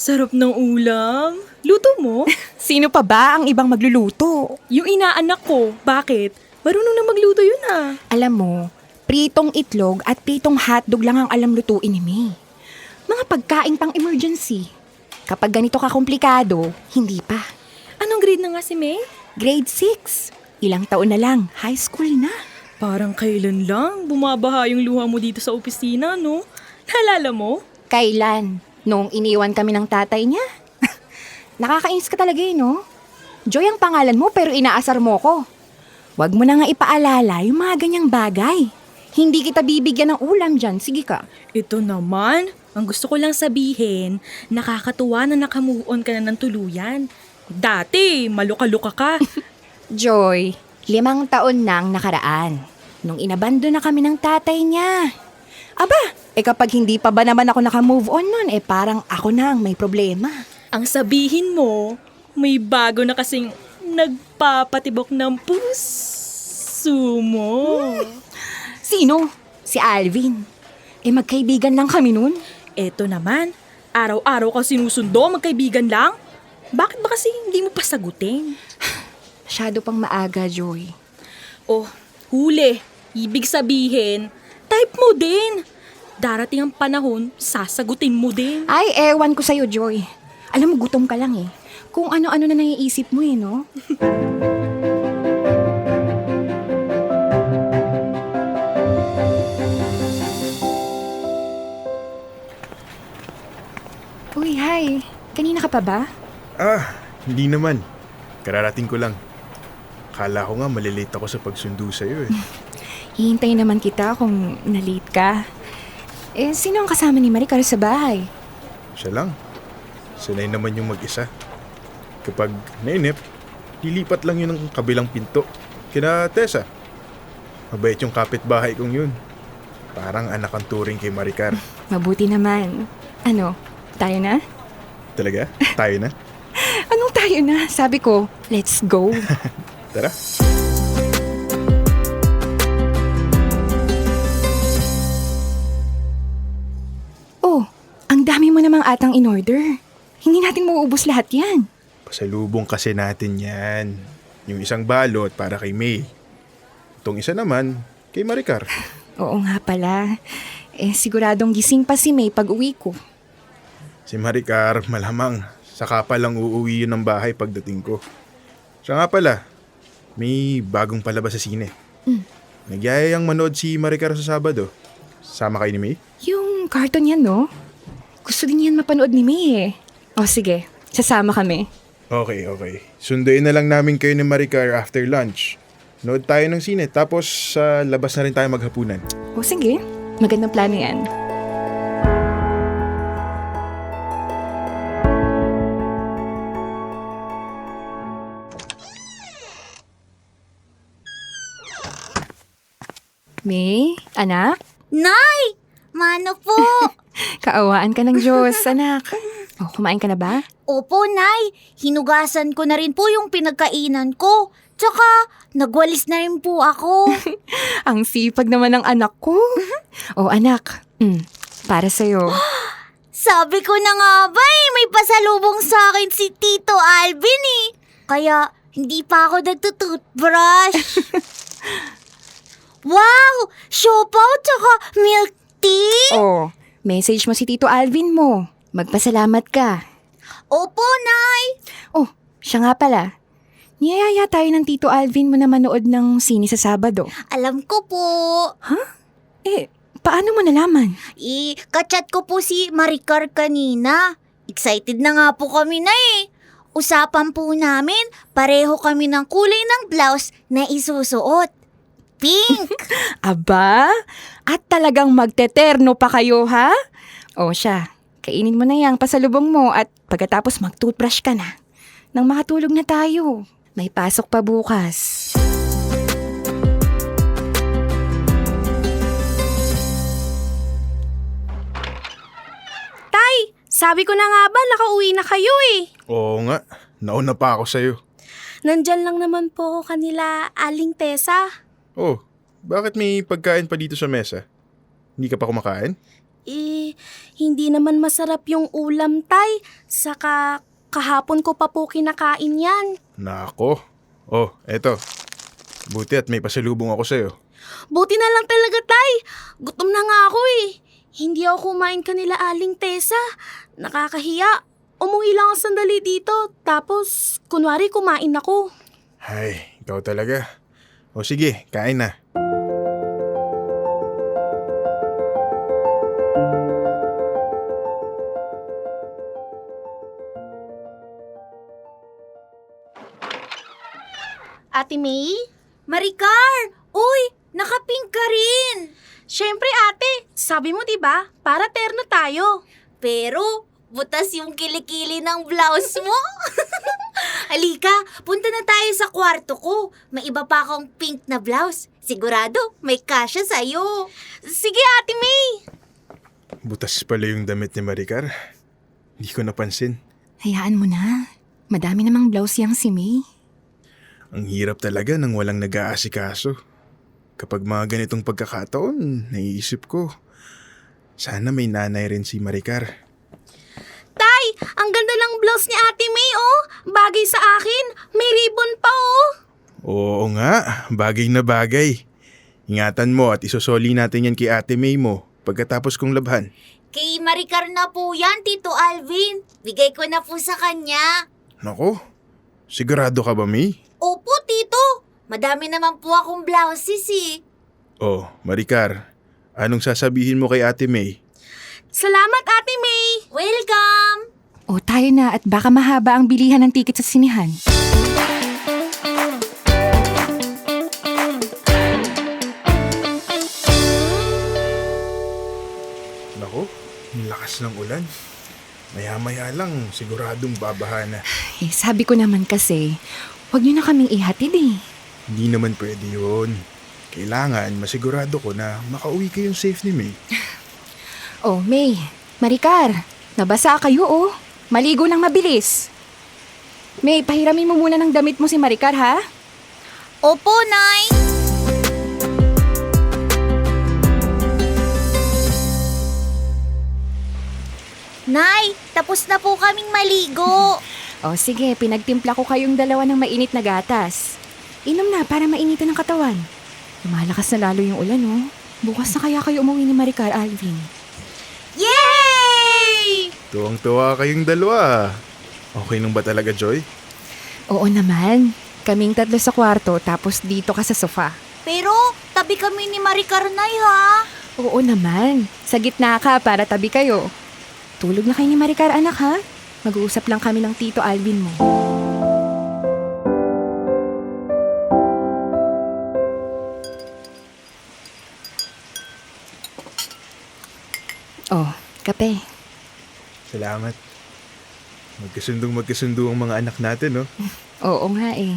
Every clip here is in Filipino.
Sarap ng ulam. Luto mo? Sino pa ba ang ibang magluluto? Yung inaanak ko. Bakit? Marunong na magluto yun ah. Alam mo, pritong itlog at pritong hotdog lang ang alam lutuin ni May. Mga pagkain pang emergency. Kapag ganito kakomplikado, hindi pa. Anong grade na nga si May? Grade 6. Ilang taon na lang, high school na. Parang kailan lang bumabaha yung luha mo dito sa opisina, no? Naalala mo? Kailan? Noong iniwan kami ng tatay niya? Nakakainis ka talaga eh, no? Joy ang pangalan mo pero inaasar mo ko. Huwag mo na nga ipaalala yung mga ganyang bagay. Hindi kita bibigyan ng ulam dyan. Sige ka. Ito naman, ang gusto ko lang sabihin, nakakatuwa na nakamove on ka na ng tuluyan. Dati, maluka-luka ka. Joy, limang taon nang nakaraan. Nung inabando na kami ng tatay niya. Aba, eh kapag hindi pa ba naman ako nakamove on nun, eh parang ako na ang may problema. ang sabihin mo, may bago na kasing nagpapatibok ng puso mo. Sino? Si Alvin. Eh magkaibigan lang kami nun. Eto naman, araw-araw ka sinusundo, magkaibigan lang? Bakit ba kasi hindi mo pa sagutin? Masyado pang maaga, Joy. Oh, huli. Ibig sabihin, type mo din. Darating ang panahon, sasagutin mo din. Ay, ewan ko sa'yo, Joy. Alam mo, gutom ka lang eh. Kung ano-ano na naiisip mo eh, no? Uy, hi. Kanina ka pa ba? Ah, hindi naman. Kararating ko lang. Kala ko nga malilate ako sa pagsundo sa'yo eh. Hihintay naman kita kung na-late ka. Eh, sino ang kasama ni Maricar sa bahay? Siya lang. Sanay naman yung mag-isa. Kapag nainip, lilipat lang yun ng kabilang pinto. Kina Tessa. Mabait yung kapitbahay kong yun. Parang anak ang turing kay Maricar. Mabuti naman. Ano, tayo na? Talaga? Tayo na? Anong tayo na? Sabi ko, let's go. Tara. Namang atang in-order. Hindi natin mauubos lahat yan. Pasalubong kasi natin yan. Yung isang balot para kay May. Itong isa naman, kay Maricar. Oo nga pala. Eh, siguradong gising pa si May pag uwi ko. Si Maricar, malamang, saka pa lang uuwi yun ng bahay pagdating ko. Siya nga pala, may bagong palabas sa sine. Nagyayayang manood si Maricar sa Sabado. Sama kayo ni May? Yung carton yan, no? Gusto din yan mapanood ni May eh. O sige, sasama kami. Okay, okay. Sunduin na lang namin kayo ni Maricar after lunch. Nood tayo ng sine, tapos sa labas na rin tayo maghapunan. O sige, magandang plano yan. May, anak, Nay! Mano po? kaawaan ka ng Diyos, anak. O, kumain ka na ba? Opo, Nay. Hinugasan ko na rin po yung pinagkainan ko. Tsaka, nagwalis na rin po ako. Ang sipag naman ng anak ko. o, anak, mm, para sa'yo. Sabi ko na nga ba eh, may pasalubong sa akin si Tito Alvin eh. Kaya, hindi pa ako nagtutoothbrush. wow! Siopaw tsaka milk tea? O, message mo si Tito Alvin mo. Magpasalamat ka. Opo, Nay. Oh, siya nga pala. Niyayaya tayo ng Tito Alvin mo na manood ng sine sa Sabado. Alam ko po. Eh, paano mo nalaman? Eh, kachat ko po si Maricar kanina. Excited na nga po kami na eh. Usapan po namin, pareho kami ng kulay ng blouse na isusuot. Pink! Aba, at talagang magteterno pa kayo, ha? O siya, kainin mo na yang pasalubong mo at pagkatapos mag-toothbrush ka na. Nang makatulog na tayo. May pasok pa bukas. Tay, sabi ko na nga ba nakauwi na kayo eh. Oo nga, nauna pa ako sa'yo. Nandyan lang naman po kanila Aling Tessa. Oh, bakit may pagkain pa dito sa mesa? Hindi ka pa kumakain? Eh, hindi naman masarap yung ulam, Tay. Saka kahapon ko pa po kinakain yan. Nako. Oh, eto. Buti at may pasalubong ako sa'yo. Buti na lang talaga, Tay. Gutom na nga ako eh. Hindi ako kumain kanila aling Tessa. Nakakahiya. Umuwi lang ako sandali dito. Tapos, kunwari kumain ako. Ay, ikaw talaga. O sige, kain na. Ate May? Maricar! Uy, nakapink ka rin! Siyempre ate, sabi mo 'di ba? Para terno tayo. Pero, butas yung kilikili ng blouse mo. Halika, punta na tayo sa kwarto ko. May iba pa akong pink na blouse. Sigurado, may kasya sa'yo. Sige Ate May. Butas pala yung damit ni Maricar. Hindi ko napansin. Hayaan mo na. Madami namang blouse yang si May. Ang hirap talaga nang walang nag-aasikaso. Kapag mga ganitong pagkakataon, naiisip ko, sana may nanay rin si Maricar. Tay, ang ganda ng blouse ni Ate May oh. Bagay sa akin. May ribbon pa oh. Oo nga, bagay na bagay. Ingatan mo at isosoli natin yan kay ate May mo pagkatapos kong labhan. Kay Maricar na po yan, Tito Alvin. Bigay ko na po sa kanya. Nako, sigurado ka ba May? Opo, Tito. Madami naman po akong blouses eh. Oh, Maricar, anong sasabihin mo kay ate May? Salamat Ate May. Welcome! O tayo na at baka mahaba ang bilihan ng tiket sa sinihan. Nako, ang lakas ng ulan. Maya-maya lang, siguradong babaha na. Eh, sabi ko naman kasi, huwag niyo na kaming ihatid eh. Hindi naman pwede yun. Kailangan masigurado ko na makauwi kayong safe ni May. Oh, May, Maricar, nabasa kayo oh. Maligo ng mabilis. May, pahiramin mo muna ng damit mo si Maricar ha? Opo, Nay! Nay, tapos na po kaming maligo. O sige, pinagtimpla ko kayong dalawa ng mainit na gatas. Inom na para mainitan ng katawan. Lumalakas na lalo yung ulan oh. Bukas na kaya kayo umuwi ni Maricar Alvin. Tuwang-tuwa kayong dalawa. Okay nung ba talaga, Joy? Oo naman. Kaming tatlo sa kwarto tapos dito ka sa sofa. Pero, tabi kami ni Maricar, Nay, ha? Oo naman. Sa gitna ka para tabi kayo. Tulog na kayo ni Maricar anak ha? Mag-uusap lang kami ng tito Alvin mo. Oh, kape. Salamat. Magkasundong magkasundo ang mga anak natin, no? Oo nga eh.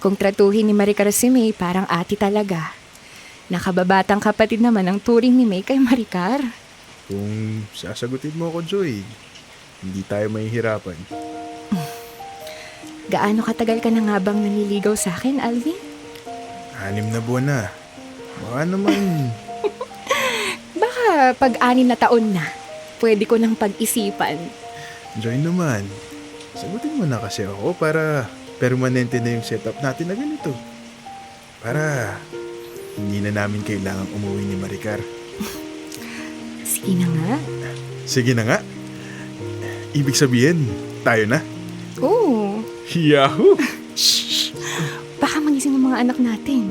Kung tratuhin ni Maricar si May, parang ati talaga. Nakababatang kapatid naman ang turing ni May kay Maricar. Kung sasagutin mo ako, Joy, hindi tayo mahihirapan. Gaano katagal ka na nga bang nanliligaw sa akin, Alvin? Anim na buwan na. Baka naman, Baka pag-anim na taon na, pwede ko nang pag-isipan. Joy naman. Sagutin mo na kasi ako para permanente na yung setup natin na ganito. Para hindi na namin kailangang umuwi ni Maricar. Sige na nga. Sige na nga. Ibig sabihin, tayo na. Oo, Yahoo! baka magising ang mga anak natin.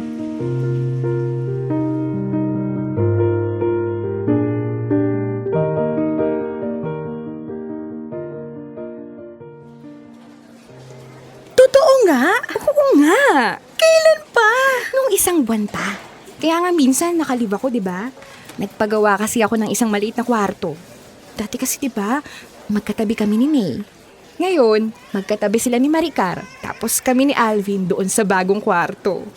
Kaya nga minsan nakalib ako, di ba? Nagpagawa kasi ako ng isang maliit na kwarto. Dati kasi, di ba, magkatabi kami ni May. Ngayon, magkatabi sila ni Maricar, tapos kami ni Alvin doon sa bagong kwarto.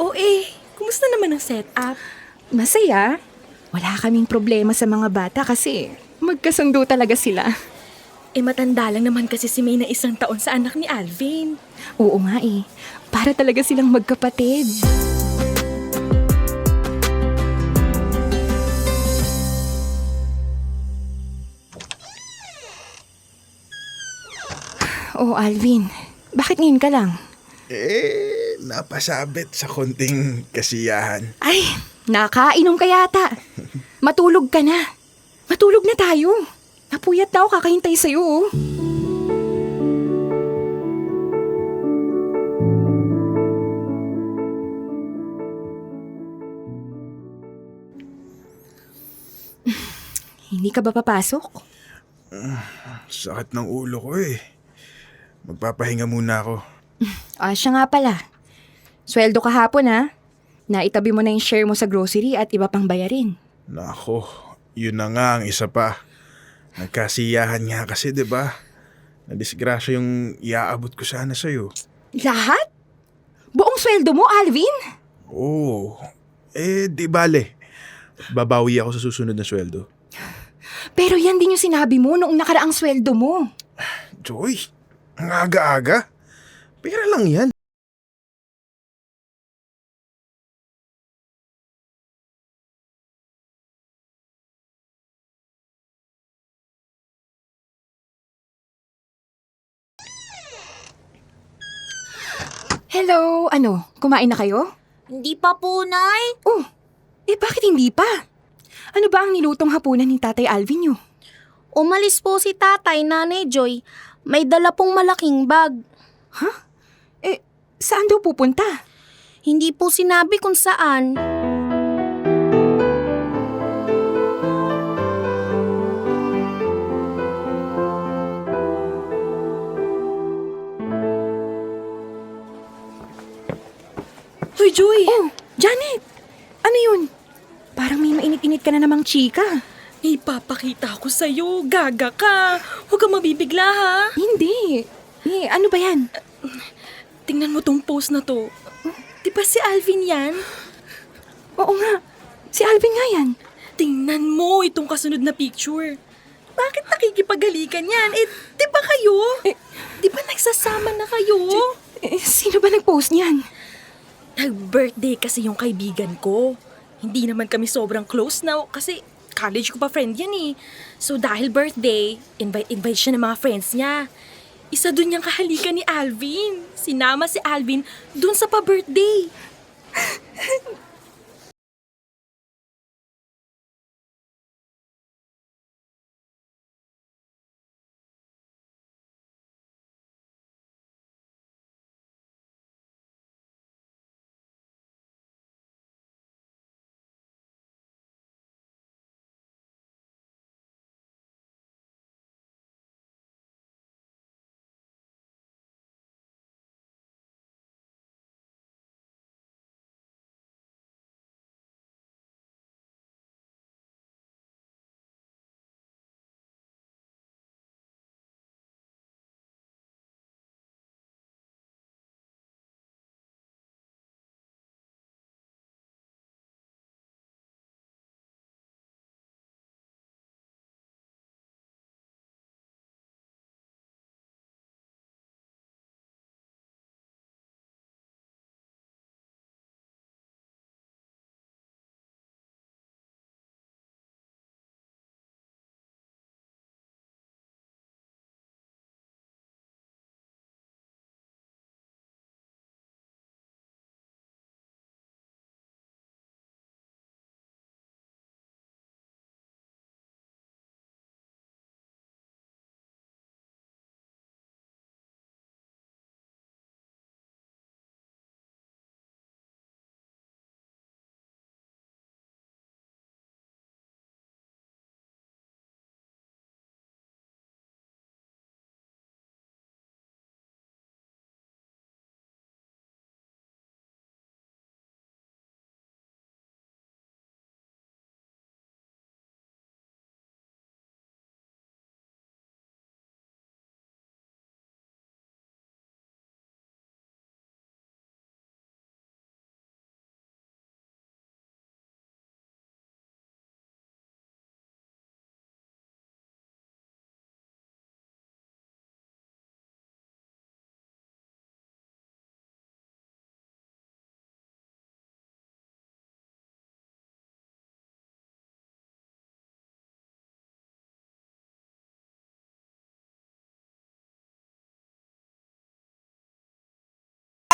O eh, kumusta naman ang setup? Masaya. Wala kaming problema sa mga bata kasi magkasundo talaga sila. Eh matanda lang naman kasi si May na isang taon sa anak ni Alvin. Oo nga eh. Para talaga silang magkapatid. Oh, Alvin. Bakit ngayon ka lang? Eh, napasabit sa konting kasiyahan. Ay, nakainom ka yata. Matulog ka na. Matulog na tayo. Napuyat na ako kakahintay sa'yo. oh. Hindi ka ba papasok? Sakit ng ulo ko eh. Magpapahinga muna ako. Ah, siya nga pala. Sweldo kahapon ha. Naitabi mo na yung share mo sa grocery at iba pang bayarin. Nako, yun na nga ang isa pa. Nagkasiyahan nga kasi, di ba? Nadisgrasya yung iaabot ko sana sa'yo. Lahat? Buong sweldo mo, Alvin? Oo. Eh, di bale. Babawi ako sa susunod na sweldo. Pero yan din yung sinabi mo noong nakaraang sweldo mo. Joy, ang aga-aga. Pera lang yan. Hello, ano, kumain na kayo? Hindi pa po, Nay. Oh, eh bakit hindi pa? Ano ba ang nilutong hapunan ni Tatay Alvin nyo? Umalis po si tatay, nanay Joy. May dala pong malaking bag. Eh, saan daw pupunta? Hindi po sinabi kung saan. Hoy, Joy! Oh, Janet! Ano yun? Parang may mainit-init ka na namang chika. Ipapakita ko sa'yo. Gaga ka. Huwag kang mabibigla, ha? Hindi. Eh, ano ba yan? Tingnan mo tong post na to. Di ba si Alvin yan? Oo nga, si Alvin nga yan. Tingnan mo itong kasunod na picture. Bakit nakikipagalikan yan? Eh, di ba kayo? Eh, Di ba nagsasama na kayo? Eh, sino ba nag-post niyan? Nag-birthday kasi yung kaibigan ko. Hindi naman kami sobrang close na kasi college ko pa friend yan eh. So dahil birthday, invite-invite siya ng mga friends niya. Isa dun yung kahalikan ni Alvin. Sinama si Alvin dun sa pa-birthday.